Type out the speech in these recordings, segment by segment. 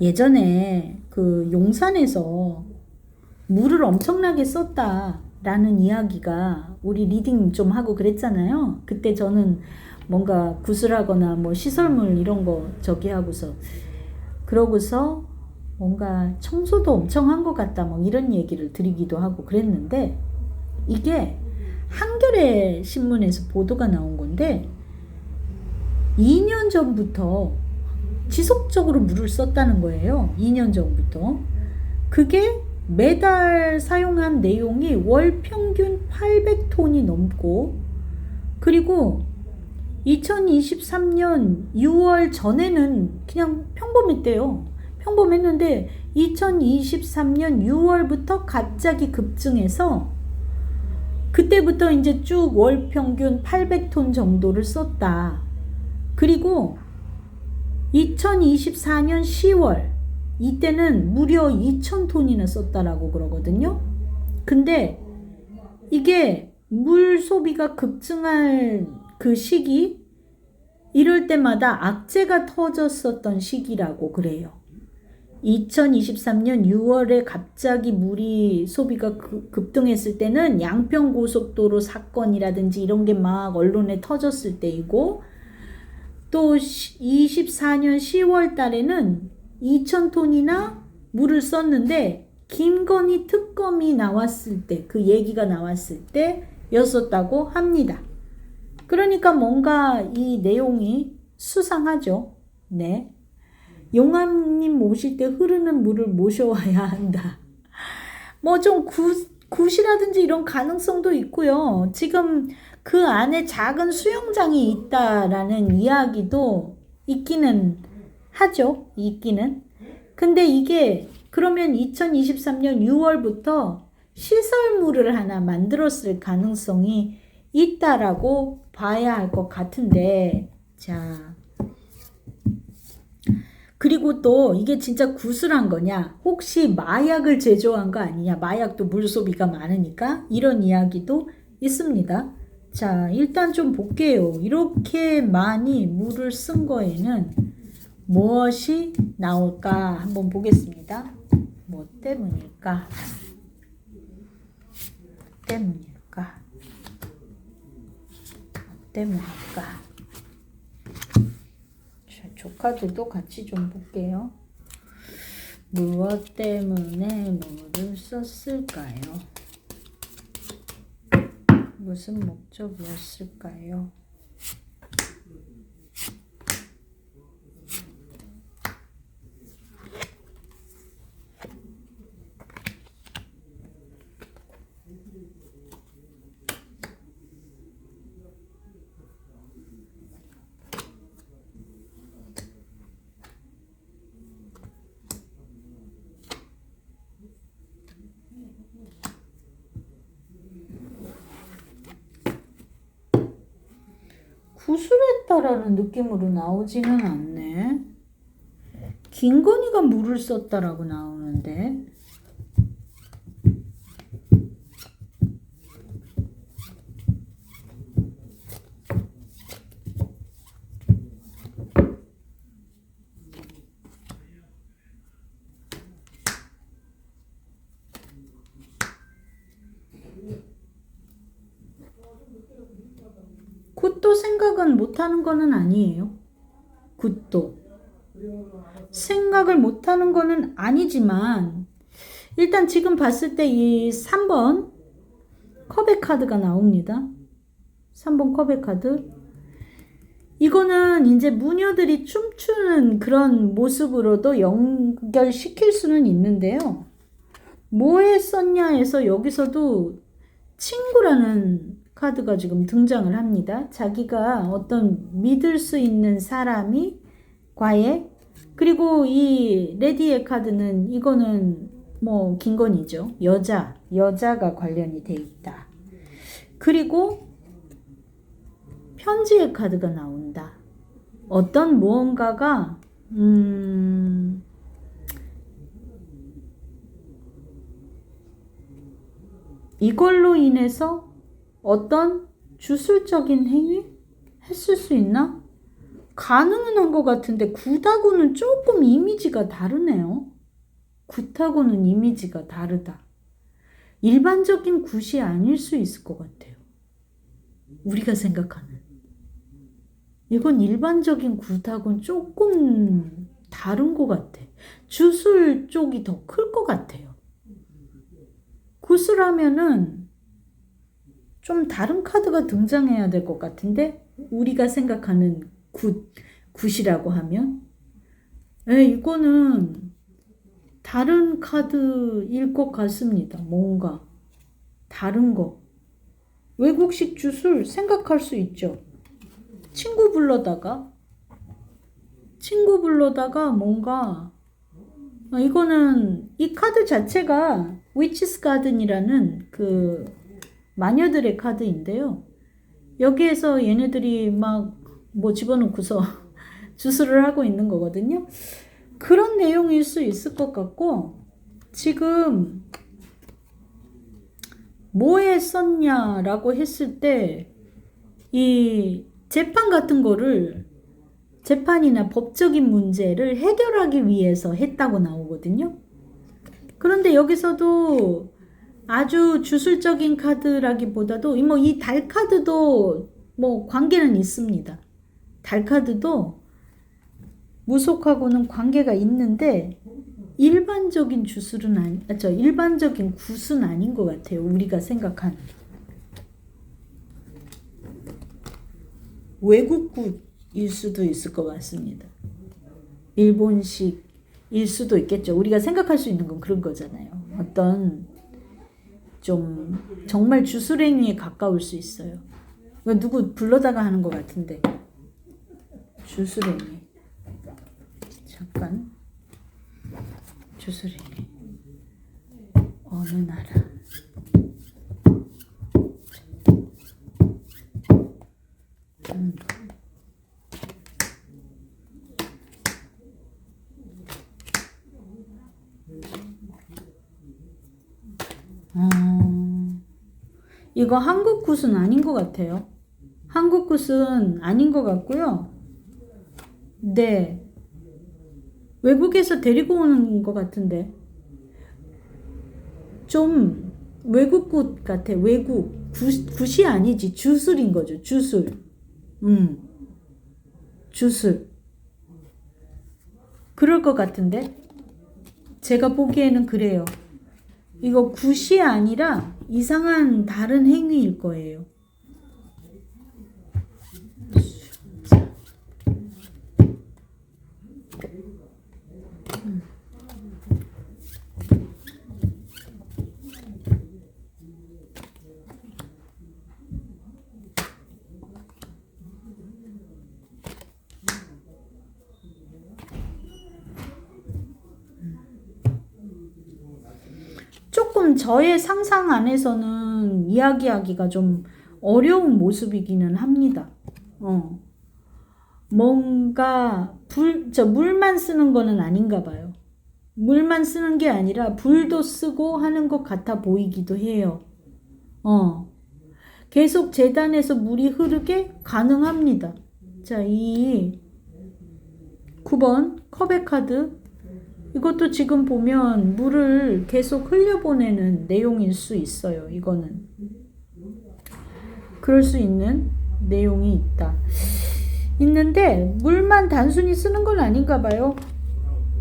예전에 그 용산에서 물을 엄청나게 썼다라는 이야기가 우리 리딩 좀 하고 그랬잖아요. 그때 저는 뭔가 구슬하거나 뭐 시설물 이런 거 저기 하고서 그러고서 뭔가 청소도 엄청 한 것 같다 뭐 이런 얘기를 드리기도 하고 그랬는데 이게 한겨레 신문에서 보도가 나온 건데 2년 전부터 지속적으로 물을 썼다는 거예요. 2년 전부터. 그게 매달 사용한 내용이 월 평균 800톤이 넘고 그리고 2023년 6월 전에는 그냥 평범했대요. 평범했는데 2023년 6월부터 갑자기 급증해서 그때부터 이제 쭉 월 평균 800톤 정도를 썼다. 그리고 2024년 10월 이때는 무려 2,000톤이나 썼다라고 그러거든요. 근데 이게 물 소비가 급증할 그 시기 이럴 때마다 악재가 터졌었던 시기라고 그래요. 2023년 6월에 갑자기 물이 소비가 그- 급등했을 때는 양평 고속도로 사건이라든지 이런 게 막 언론에 터졌을 때이고 또 24년 10월 달에는 2,000톤이나 물을 썼는데 김건희 특검이 나왔을 때 그 얘기가 나왔을 때였었다고 합니다. 그러니까 뭔가 이 내용이 수상하죠. 네. 용암님 모실 때 흐르는 물을 모셔와야 한다. 뭐 좀 굿이라든지 이런 가능성도 있고요. 지금 그 안에 작은 수영장이 있다라는 이야기도 있기는 하죠. 있기는. 근데 이게 그러면 2023년 6월부터 시설물을 하나 만들었을 가능성이 있다라고 봐야 할 것 같은데, 자. 그리고 또 이게 진짜 구슬한 거냐? 혹시 마약을 제조한 거 아니냐? 마약도 물 소비가 많으니까 이런 이야기도 있습니다. 자, 일단 좀 볼게요. 이렇게 많이 물을 쓴 거에는 무엇이 나올까 한번 보겠습니다. 뭐 때문일까? 때문일까? 때문일까? 자, 조카들도 같이 좀 볼게요. 무엇 때문에 물을 썼을까요? 무슨 목적이었을까요? 구슬했다라는 느낌으로 나오지는 않네. 김건희가 물을 썼다라고 나오는데. 굿도 생각은 못하는 거는 아니에요. 굿도. 생각을 못하는 거는 아니지만, 일단 지금 봤을 때 이 3번 컵의 카드가 나옵니다. 3번 컵의 카드. 이거는 이제 무녀들이 춤추는 그런 모습으로도 연결시킬 수는 있는데요. 뭐에 썼냐 해서 여기서도 친구라는 카드가 지금 등장을 합니다. 자기가 어떤 믿을 수 있는 사람이 과에 그리고 이 레디의 카드는 이거는 뭐 김건희죠. 여자, 여자가 관련이 돼 있다. 그리고 편지의 카드가 나온다. 어떤 무언가가 음 이걸로 인해서 어떤 주술적인 행위 했을 수 있나? 가능은 한 것 같은데 굿하고는 조금 이미지가 다르네요. 굿하고는 이미지가 다르다. 일반적인 굿이 아닐 수 있을 것 같아요. 우리가 생각하는. 이건 일반적인 굿하고는 조금 다른 것 같아. 주술 쪽이 더 클 것 같아요. 굿을 하면은 좀 다른 카드가 등장해야 될 것 같은데 우리가 생각하는 굿, 굿이라고 하면 에 이거는 다른 카드일 것 같습니다. 뭔가 다른 거 외국식 주술 생각할 수 있죠. 친구 불러다가 친구 불러다가 뭔가 어, 이거는 이 카드 자체가 위치스 가든이라는 그 마녀들의 카드인데요. 여기에서 얘네들이 막 뭐 집어넣고서 주술을 하고 있는 거거든요. 그런 내용일 수 있을 것 같고 지금 뭐에 썼냐라고 했을 때 이 재판 같은 거를 재판이나 법적인 문제를 해결하기 위해서 했다고 나오거든요. 그런데 여기서도 아주 주술적인 카드라기보다도 뭐 이 달 카드도 뭐 관계는 있습니다. 달 카드도 무속하고는 관계가 있는데 일반적인 주술은 아니, 아, 저 일반적인 굿은 아닌 것 같아요. 우리가 생각하는 외국 굿일 수도 있을 것 같습니다. 일본식일 수도 있겠죠. 우리가 생각할 수 있는 건 그런 거잖아요. 어떤 좀 정말 주술행위에 가까울 수 있어요. 누구 불러다가 하는 것 같은데. 주술행위. 잠깐. 주술행위. 어느 나라? 음. 어, 이거 한국 굿은 아닌 것 같아요. 한국 굿은 아닌 것 같고요. 네. 외국에서 데리고 오는 것 같은데. 좀 외국 굿 같아. 외국. 굿, 굿이 아니지. 주술인 거죠. 주술. 음. 주술. 그럴 것 같은데. 제가 보기에는 그래요. 이거 굿이 아니라 이상한 다른 행위일 거예요. 조금 저의 상상 안에서는 이야기하기가 좀 어려운 모습이기는 합니다. 어. 뭔가 불, 저 물만 쓰는 거는 아닌가 봐요. 물만 쓰는 게 아니라 불도 쓰고 하는 것 같아 보이기도 해요. 어. 계속 재단에서 물이 흐르게 가능합니다. 자, 이 9번 컵의 카드 이것도 지금 보면 물을 계속 흘려보내는 내용일 수 있어요. 이거는. 그럴 수 있는 내용이 있다. 있는데 물만 단순히 쓰는 건 아닌가 봐요.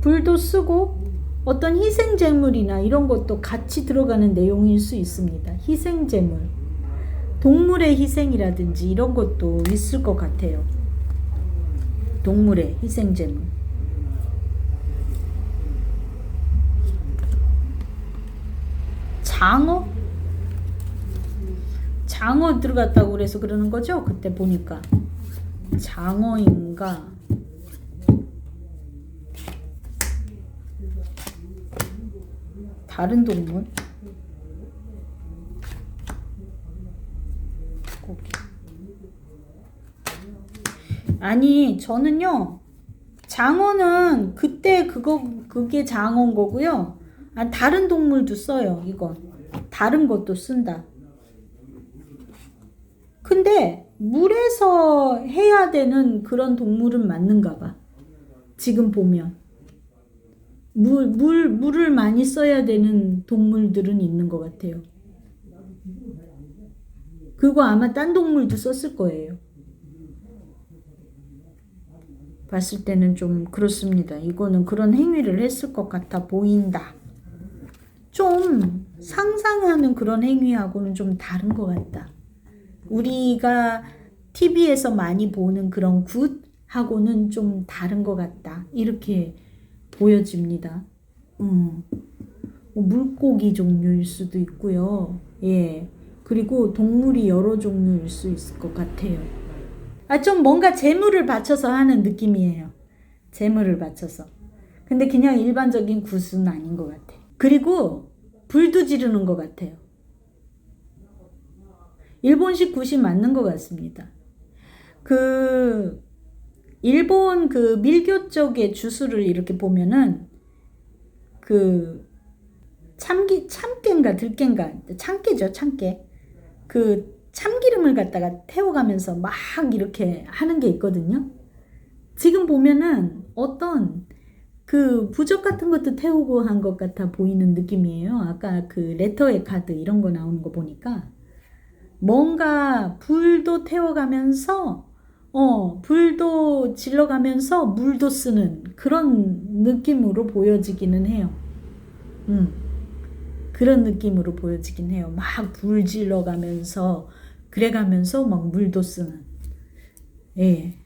불도 쓰고 어떤 희생제물이나 이런 것도 같이 들어가는 내용일 수 있습니다. 희생제물. 동물의 희생이라든지 이런 것도 있을 것 같아요. 동물의 희생제물. 장어? 장어 들어갔다고 그래서 그러는 거죠? 그때 보니까. 장어인가? 다른 동물? 고기. 아니, 저는요, 장어는 그때 그거, 그게 장어인 거고요. 아, 다른 동물도 써요, 이건. 다른 것도 쓴다. 근데 물에서 해야 되는 그런 동물은 맞는가 봐. 지금 보면. 물, 물, 물을 많이 써야 되는 동물들은 있는 것 같아요. 그거 아마 딴 동물도 썼을 거예요. 봤을 때는 좀 그렇습니다. 이거는 그런 행위를 했을 것 같아 보인다. 좀 상상하는 그런 행위하고는 좀 다른 것 같다. 우리가 TV에서 많이 보는 그런 굿하고는 좀 다른 것 같다. 이렇게 보여집니다. 음. 뭐 물고기 종류일 수도 있고요. 예. 그리고 동물이 여러 종류일 수 있을 것 같아요. 아, 좀 뭔가 재물을 바쳐서 하는 느낌이에요. 재물을 바쳐서. 근데 그냥 일반적인 굿은 아닌 것 같아. 그리고 불도 지르는 것 같아요. 일본식 굿이 맞는 것 같습니다. 그 일본 그 밀교 쪽의 주술을 이렇게 보면은 그 참기 참깨인가 들깨인가 참깨죠 참깨 그 참기름을 갖다가 태워가면서 막 이렇게 하는 게 있거든요. 지금 보면은 어떤 그 부적 같은 것도 태우고 한 것 같아 보이는 느낌이에요. 아까 그 레터의 카드 이런 거 나오는 거 보니까 뭔가 불도 태워가면서 어 불도 질러가면서 물도 쓰는 그런 느낌으로 보여지기는 해요. 음 그런 느낌으로 보여지긴 해요. 막 불 질러가면서 그래가면서 막 물도 쓰는 예